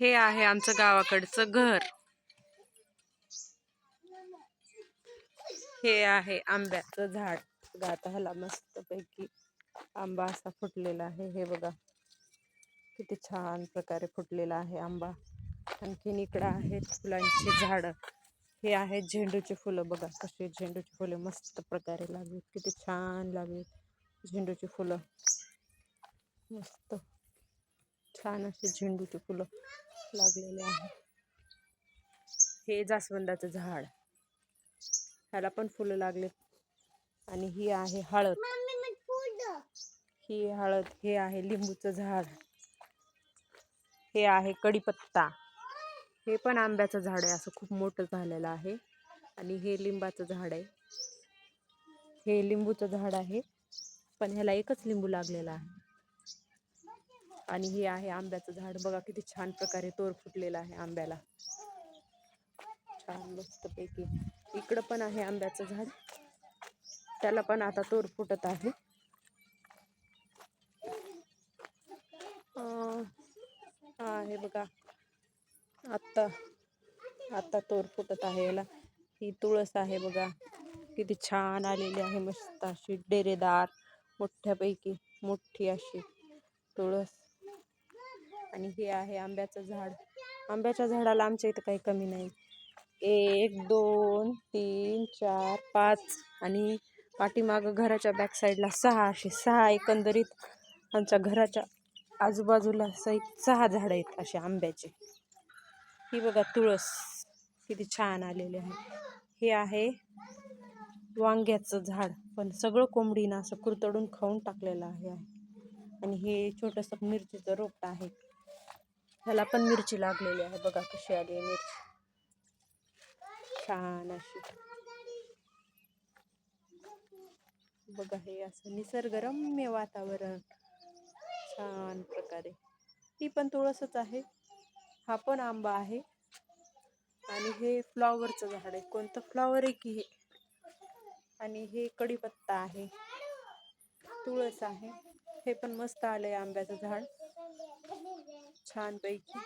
हे आहे आमचं गावाकडचं घर. हे आहे आंब्याचं झाड. बघा आता ह्याला मस्त पैकी आंबा असा फुटलेला आहे. हे बघा. किती छान प्रकारे फुटलेला आहे आंबा. आणखीन इकडं आहेत फुलांची झाडं. हे आहेत झेंडूची फुलं. बघा कशी झेंडूची फुलं मस्त प्रकारे लागली किती छान लागली झेंडूची फुलं. मस्त. छान असे झेंडूची फुलं. लागलेले आहेत हे जास्वंदाचं झाड. ह्याला पण फुलं लागलेत आणि ही आहे हळद. ही हळद हे आहे लिंबूचं झाड. हे आहे कढीपत्ता. हे पण आंब्याचं झाड आहे. असं खूप मोठं झालेलं आहे. आणि हे लिंबाचं झाड आहे. हे लिंबूचं झाड आहे. पण ह्याला एकच लिंबू लागलेला आहे. आणि हे आहे आंब्याचं झाड. बघा किती छान प्रकारे तोर फुटलेला आहे आंब्याला. छान मस्त पैकी. इकडं पण आहे आंब्याचं झाड. त्याला पण आता तोर फुटत आहे. हे बघा. आत्ता आत्ता तोर फुटत आहे याला. ही तुळस आहे बघा. किती छान आलेली आहे मस्त अशी डेरेदार मोठ्यापैकी मोठी अशी तुळस. आणि हे आहे आंब्याचं झाड. आंब्याच्या झाडाला आमच्या इथं काही कमी नाही. एक दोन तीन चार पाच आणि पाठीमागं घराच्या बॅक साईडला सहा असे सहा एकंदरीत आमच्या घराच्या आजूबाजूला सहित सहा झाडं आहेत असे आंब्याचे. ही बघा तुळस किती छान आलेले आहे. हे आहे वांग्याचं झाड. पण सगळं कोंबडीनं असं कुरतडून खाऊन टाकलेलं आहे. आणि हे छोटंसं मिरचीचं रोपट आहे ह्याला पण मिरची लागलेली आहे. बघा कशी आली आहे मिरची. छान अशी. बघा हे असं निसर्गरम्य वातावरण. छान प्रकारे. ही पण तुळसच आहे. हा पण आंबा आहे. आणि हे फ्लॉवरचं झाड आहे. कोणतं फ्लॉवर आहे की हे? आणि हे कढीपत्ता आहे. तुळस आहे. हे पण मस्त आलंय आंब्याचं झाड. छानपैकी